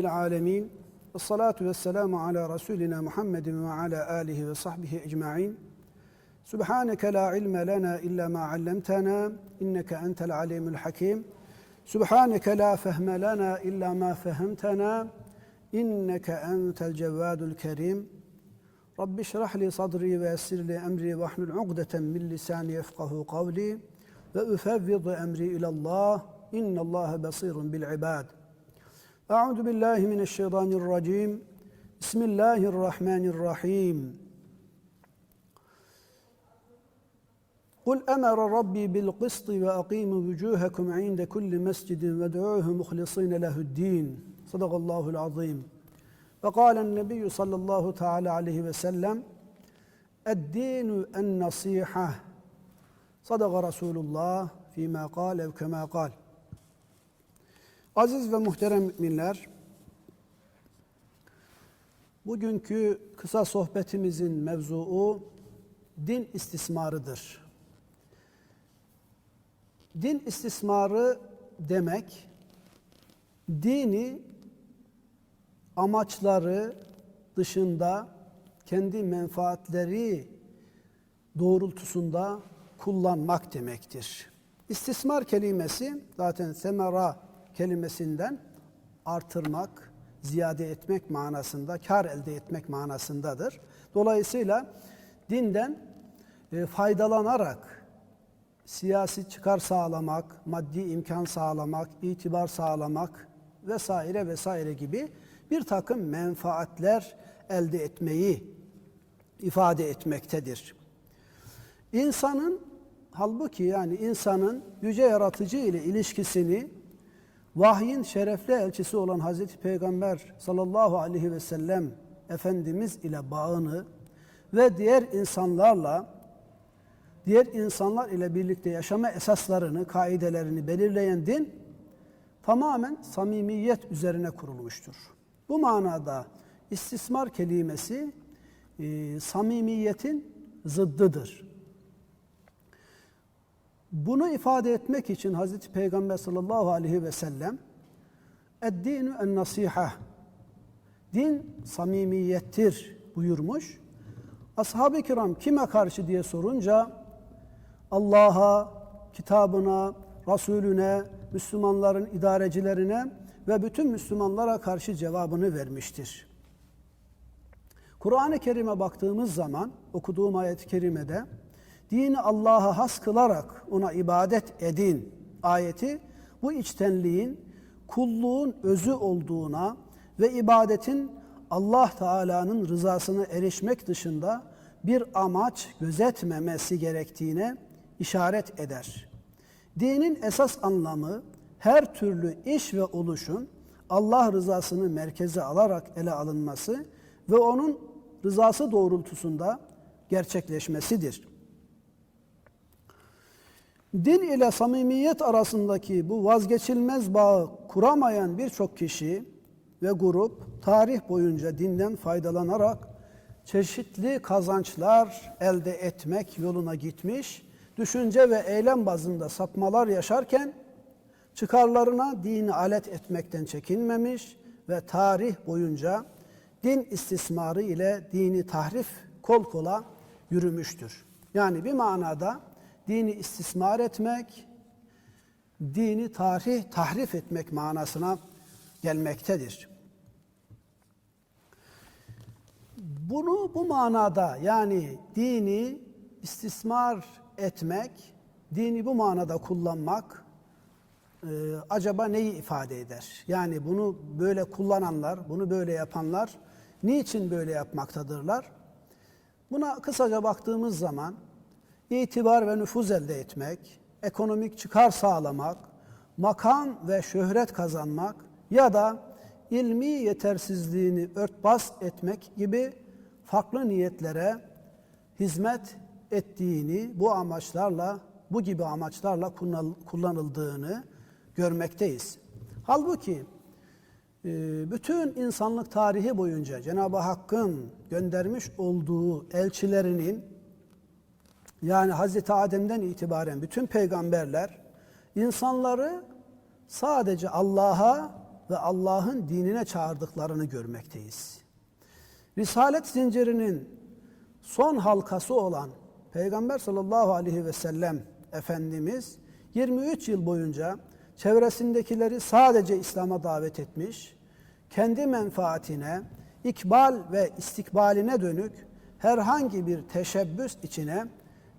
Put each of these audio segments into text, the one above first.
العالمين الصلاة والسلام على رسولنا محمد وعلى آله وصحبه أجمعين. سبحانك لا علم لنا إلا ما علمتنا إنك أنت العليم الحكيم. سبحانك لا فهم لنا إلا ما فهمتنا إنك أنت الجواد الكريم. رب اشرح لي صدري ويسر لي أمري واحلل عقدة من لساني يفقه قولي وأفوض أمري إلى الله إن الله بصير بالعباد. Ilallah innallaha basirun bil ibad. Euzu billahi mineşşeytanirracim. Bismillahirrahmanirrahim. قل أمر ربي بالقسط وأقيموا وجوهكم عند كل مسجد وادعوه مخلصين له الدين صدق الله العظيم وقال النبي صلى الله تعالى عليه وسلم الدين النصيحة صدق رسول الله فيما قال أو كما قال Aziz ve muhterem müminler, bugünkü kısa sohbetimizin mevzuu din istismarıdır. Din istismarı demek, dini amaçları dışında kendi menfaatleri doğrultusunda kullanmak demektir. İstismar kelimesi zaten semera kelimesinden artırmak, ziyade etmek manasında, kar elde etmek manasındadır. Dolayısıyla dinden e, faydalanarak siyasi çıkar sağlamak, maddi imkan sağlamak, itibar sağlamak vesaire vesaire gibi bir takım menfaatler elde etmeyi ifade etmektedir. İnsanın halbuki yani insanın yüce yaratıcı ile ilişkisini vahyin şerefli elçisi olan Hazreti Peygamber sallallahu aleyhi ve sellem Efendimiz ile bağını ve diğer insanlarla diğer insanlar ile birlikte yaşama esaslarını, kaidelerini belirleyen din tamamen samimiyet üzerine kurulmuştur. Bu manada istismar kelimesi e, samimiyetin zıddıdır. Bunu ifade etmek için Hazreti Peygamber sallallahu aleyhi ve sellem Eddinu en nasiha Din samimiyettir buyurmuş. Ashab-ı kiram kime karşı diye sorunca Allah'a, kitabına, Resulüne, Müslümanların idarecilerine ve bütün Müslümanlara karşı cevabını vermiştir. Kur'an-ı Kerim'e baktığımız zaman okuduğum ayet-i kerimede dini Allah'a has kılarak ona ibadet edin ayeti bu içtenliğin kulluğun özü olduğuna ve ibadetin Allah Teala'nın rızasına erişmek dışında bir amaç gözetmemesi gerektiğine işaret eder. Dinin esas anlamı her türlü iş ve oluşun Allah rızasını merkeze alarak ele alınması ve onun rızası doğrultusunda gerçekleşmesidir. Din ile samimiyet arasındaki bu vazgeçilmez bağı kuramayan birçok kişi ve grup tarih boyunca dinden faydalanarak çeşitli kazançlar elde etmek yoluna gitmiş, düşünce ve eylem bazında sapmalar yaşarken çıkarlarına dini alet etmekten çekinmemiş ve tarih boyunca din istismarı ile dini tahrif kol kola yürümüştür. Yani bir manada dini istismar etmek, dini tarih tahrif etmek manasına gelmektedir. Bunu bu manada yani dini istismar etmek, dini bu manada kullanmak e, acaba neyi ifade eder? Yani bunu böyle kullananlar, bunu böyle yapanlar niçin böyle yapmaktadırlar? Buna kısaca baktığımız zaman itibar ve nüfuz elde etmek, ekonomik çıkar sağlamak, makam ve şöhret kazanmak ya da ilmi yetersizliğini örtbas etmek gibi farklı niyetlere hizmet ettiğini, bu amaçlarla, bu gibi amaçlarla kullanıldığını görmekteyiz. Halbuki e, bütün insanlık tarihi boyunca Cenab-ı Hakk'ın göndermiş olduğu elçilerinin yani Hazreti Adem'den itibaren bütün peygamberler insanları sadece Allah'a ve Allah'ın dinine çağırdıklarını görmekteyiz. Risalet zincirinin son halkası olan Peygamber sallallahu aleyhi ve sellem Efendimiz 23 yıl boyunca çevresindekileri sadece İslam'a davet etmiş, kendi menfaatine, ikbal ve istikbaline dönük herhangi bir teşebbüs içine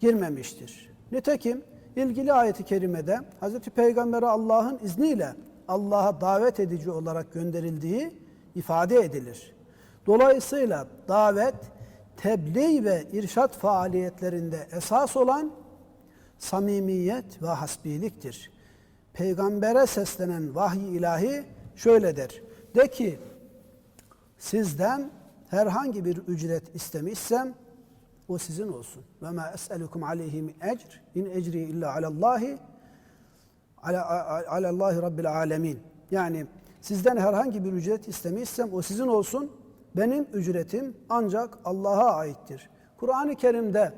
girmemiştir. Nitekim ilgili ayeti kerimede Hz. Peygamber'e Allah'ın izniyle Allah'a davet edici olarak gönderildiği ifade edilir. Dolayısıyla davet, tebliğ ve irşat faaliyetlerinde esas olan samimiyet ve hasbiliktir. Peygambere seslenen vahiy ilahi şöyle der. De ki sizden herhangi bir ücret istemişsem o sizin olsun. Ve ma es'elukum aleyhi min ecr in ecri illa alallahi ala alallahi rabbil alemin. Yani sizden herhangi bir ücret istemişsem o sizin olsun. Benim ücretim ancak Allah'a aittir. Kur'an-ı Kerim'de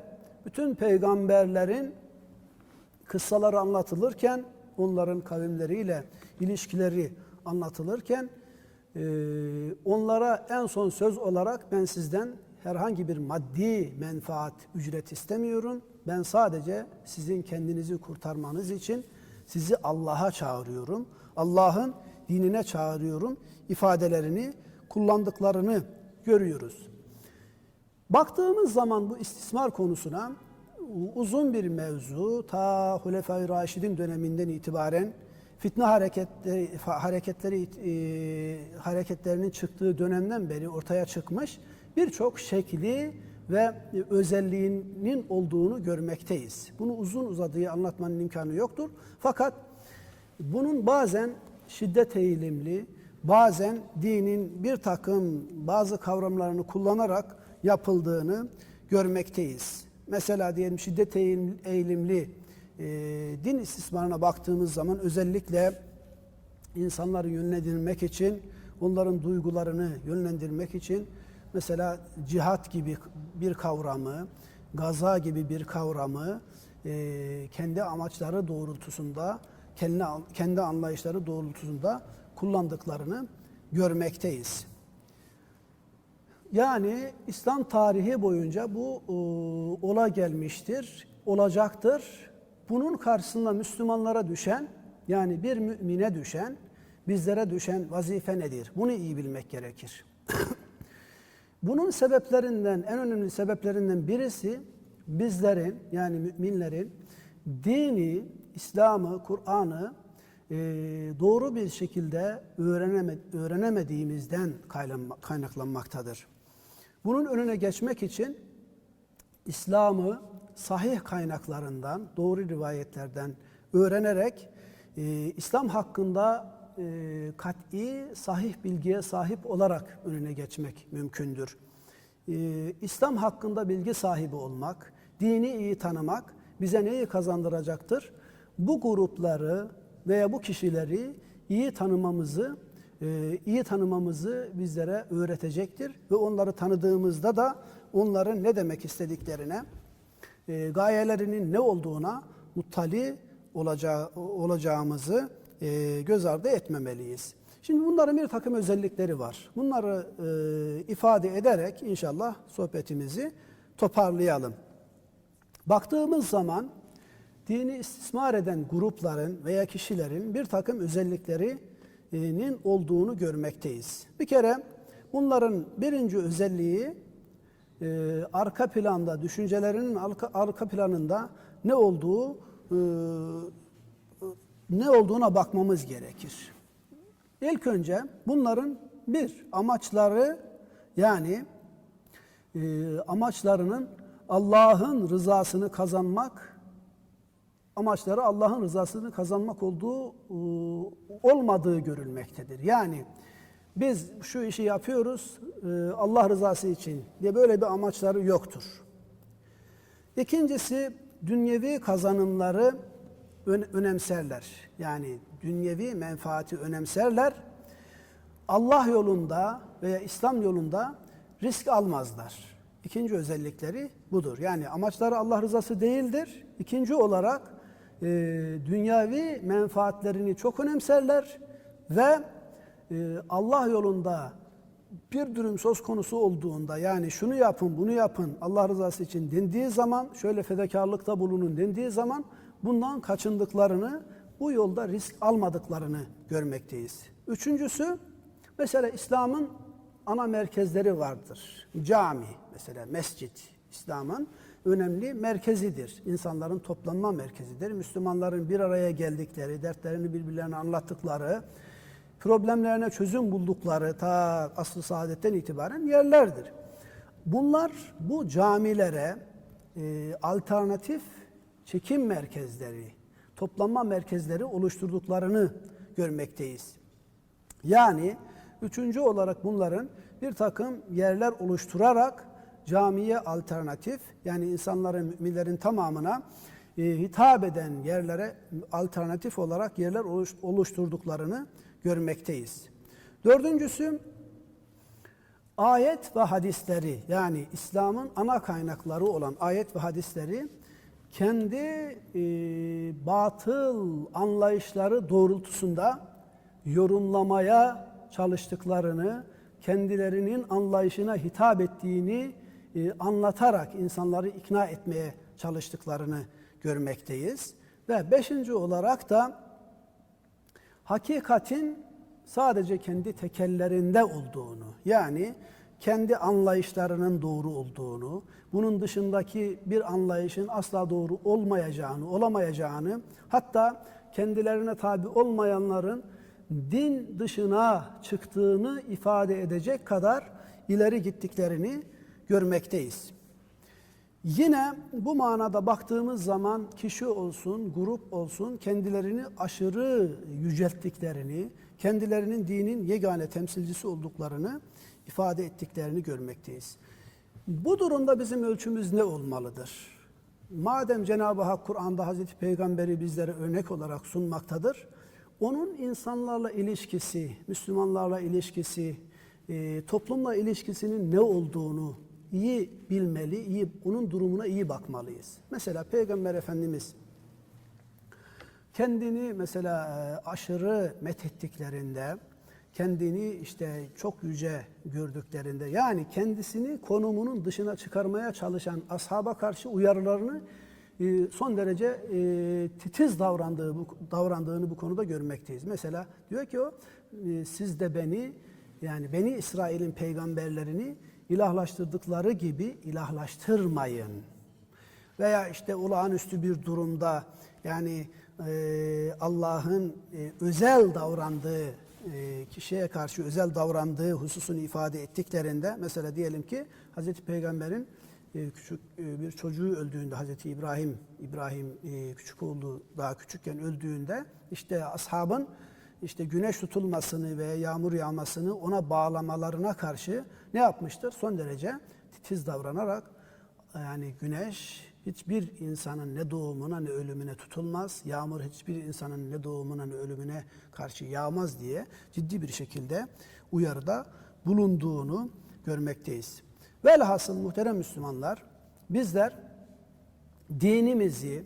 bütün peygamberlerin kıssaları anlatılırken, onların kavimleriyle ilişkileri anlatılırken onlara en son söz olarak ben sizden herhangi bir maddi menfaat, ücret istemiyorum. Ben sadece sizin kendinizi kurtarmanız için sizi Allah'a çağırıyorum. Allah'ın dinine çağırıyorum ifadelerini kullandıklarını görüyoruz. Baktığımız zaman bu istismar konusuna uzun bir mevzu ta Hulefai Raşidin döneminden itibaren fitne hareketleri hareketleri e, hareketlerinin çıktığı dönemden beri ortaya çıkmış birçok şekli ve özelliğinin olduğunu görmekteyiz. Bunu uzun uzadığı anlatmanın imkanı yoktur. Fakat bunun bazen şiddet eğilimli, bazen dinin bir takım bazı kavramlarını kullanarak yapıldığını görmekteyiz. Mesela diyelim şiddet eğilimli e, din istismarına baktığımız zaman özellikle insanları yönlendirmek için, onların duygularını yönlendirmek için mesela cihat gibi bir kavramı, gaza gibi bir kavramı e, kendi amaçları doğrultusunda, kendi, kendi anlayışları doğrultusunda kullandıklarını görmekteyiz. Yani İslam tarihi boyunca bu e, ola gelmiştir, olacaktır. Bunun karşısında Müslümanlara düşen, yani bir mümine düşen, bizlere düşen vazife nedir? Bunu iyi bilmek gerekir. Bunun sebeplerinden, en önemli sebeplerinden birisi bizlerin, yani müminlerin dini, İslam'ı, Kur'an'ı e, doğru bir şekilde öğreneme, öğrenemediğimizden kaynaklanmaktadır. Bunun önüne geçmek için İslam'ı sahih kaynaklarından, doğru rivayetlerden öğrenerek e, İslam hakkında e, kat'i, sahih bilgiye sahip olarak önüne geçmek mümkündür. E, İslam hakkında bilgi sahibi olmak, dini iyi tanımak bize neyi kazandıracaktır? Bu grupları veya bu kişileri iyi tanımamızı, e, iyi tanımamızı bizlere öğretecektir ve onları tanıdığımızda da onların ne demek istediklerine, e, gayelerinin ne olduğuna muttali olacağı, olacağımızı e, göz ardı etmemeliyiz. Şimdi bunların bir takım özellikleri var. Bunları e, ifade ederek inşallah sohbetimizi toparlayalım. Baktığımız zaman dini istismar eden grupların veya kişilerin bir takım özelliklerinin olduğunu görmekteyiz. Bir kere bunların birinci özelliği e, arka planda, düşüncelerinin arka, planında ne olduğu ne olduğuna bakmamız gerekir. İlk önce bunların bir amaçları yani e, amaçlarının Allah'ın rızasını kazanmak amaçları Allah'ın rızasını kazanmak olduğu e, olmadığı görülmektedir. Yani biz şu işi yapıyoruz e, Allah rızası için diye böyle bir amaçları yoktur. İkincisi dünyevi kazanımları önemserler. Yani dünyevi menfaati önemserler. Allah yolunda veya İslam yolunda risk almazlar. İkinci özellikleri budur. Yani amaçları Allah rızası değildir. İkinci olarak e, dünyavi menfaatlerini çok önemserler ve e, Allah yolunda bir durum söz konusu olduğunda yani şunu yapın bunu yapın Allah rızası için dendiği zaman şöyle fedakarlıkta bulunun dendiği zaman bundan kaçındıklarını bu yolda risk almadıklarını görmekteyiz. Üçüncüsü mesela İslam'ın ana merkezleri vardır. Cami mesela mescit İslam'ın önemli merkezidir. İnsanların toplanma merkezidir. Müslümanların bir araya geldikleri, dertlerini birbirlerine anlattıkları, problemlerine çözüm buldukları ta asr-ı saadetten itibaren yerlerdir. Bunlar bu camilere e, alternatif çekim merkezleri, toplanma merkezleri oluşturduklarını görmekteyiz. Yani üçüncü olarak bunların bir takım yerler oluşturarak camiye alternatif yani insanların, müminlerin tamamına e, hitap eden yerlere alternatif olarak yerler oluş- oluşturduklarını görmekteyiz. Dördüncüsü ayet ve hadisleri yani İslam'ın ana kaynakları olan ayet ve hadisleri kendi e, batıl anlayışları doğrultusunda yorumlamaya çalıştıklarını, kendilerinin anlayışına hitap ettiğini e, anlatarak insanları ikna etmeye çalıştıklarını görmekteyiz. Ve beşinci olarak da hakikatin sadece kendi tekellerinde olduğunu, yani kendi anlayışlarının doğru olduğunu, bunun dışındaki bir anlayışın asla doğru olmayacağını, olamayacağını, hatta kendilerine tabi olmayanların din dışına çıktığını ifade edecek kadar ileri gittiklerini görmekteyiz. Yine bu manada baktığımız zaman kişi olsun, grup olsun kendilerini aşırı yücelttiklerini, kendilerinin dinin yegane temsilcisi olduklarını ifade ettiklerini görmekteyiz. Bu durumda bizim ölçümüz ne olmalıdır? Madem Cenab-ı Hak Kur'an'da Hazreti Peygamberi bizlere örnek olarak sunmaktadır, onun insanlarla ilişkisi, Müslümanlarla ilişkisi, e, toplumla ilişkisinin ne olduğunu iyi bilmeli, iyi onun durumuna iyi bakmalıyız. Mesela Peygamber Efendimiz kendini mesela e, aşırı methettiklerinde, kendini işte çok yüce gördüklerinde yani kendisini konumunun dışına çıkarmaya çalışan ashaba karşı uyarılarını e, son derece e, titiz davrandığı davrandığını bu konuda görmekteyiz. Mesela diyor ki o e, siz de beni yani beni İsrail'in peygamberlerini ilahlaştırdıkları gibi ilahlaştırmayın. Veya işte olağanüstü bir durumda yani Allah'ın özel davrandığı kişiye karşı özel davrandığı hususunu ifade ettiklerinde mesela diyelim ki Hazreti Peygamber'in e, küçük e, bir çocuğu öldüğünde Hazreti İbrahim İbrahim e, küçük oğlu daha küçükken öldüğünde işte ashabın işte güneş tutulmasını ve yağmur yağmasını ona bağlamalarına karşı ne yapmıştır? Son derece titiz davranarak yani güneş hiçbir insanın ne doğumuna ne ölümüne tutulmaz. Yağmur hiçbir insanın ne doğumuna ne ölümüne karşı yağmaz diye ciddi bir şekilde uyarıda bulunduğunu görmekteyiz. Velhasıl muhterem Müslümanlar bizler dinimizi,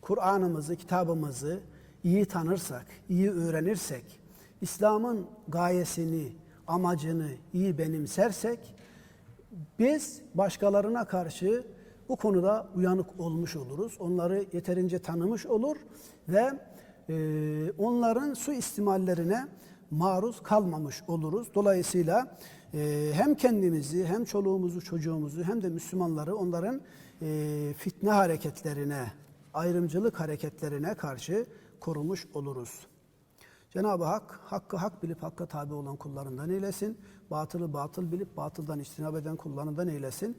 Kur'an'ımızı, kitabımızı iyi tanırsak, iyi öğrenirsek, İslam'ın gayesini, amacını iyi benimsersek biz başkalarına karşı bu konuda uyanık olmuş oluruz. Onları yeterince tanımış olur ve e, onların suistimallerine maruz kalmamış oluruz. Dolayısıyla e, hem kendimizi hem çoluğumuzu çocuğumuzu hem de Müslümanları onların e, fitne hareketlerine, ayrımcılık hareketlerine karşı korumuş oluruz. Cenab-ı Hak, hakkı hak bilip hakka tabi olan kullarından eylesin. Batılı batıl bilip batıldan içtinab eden kullarından eylesin.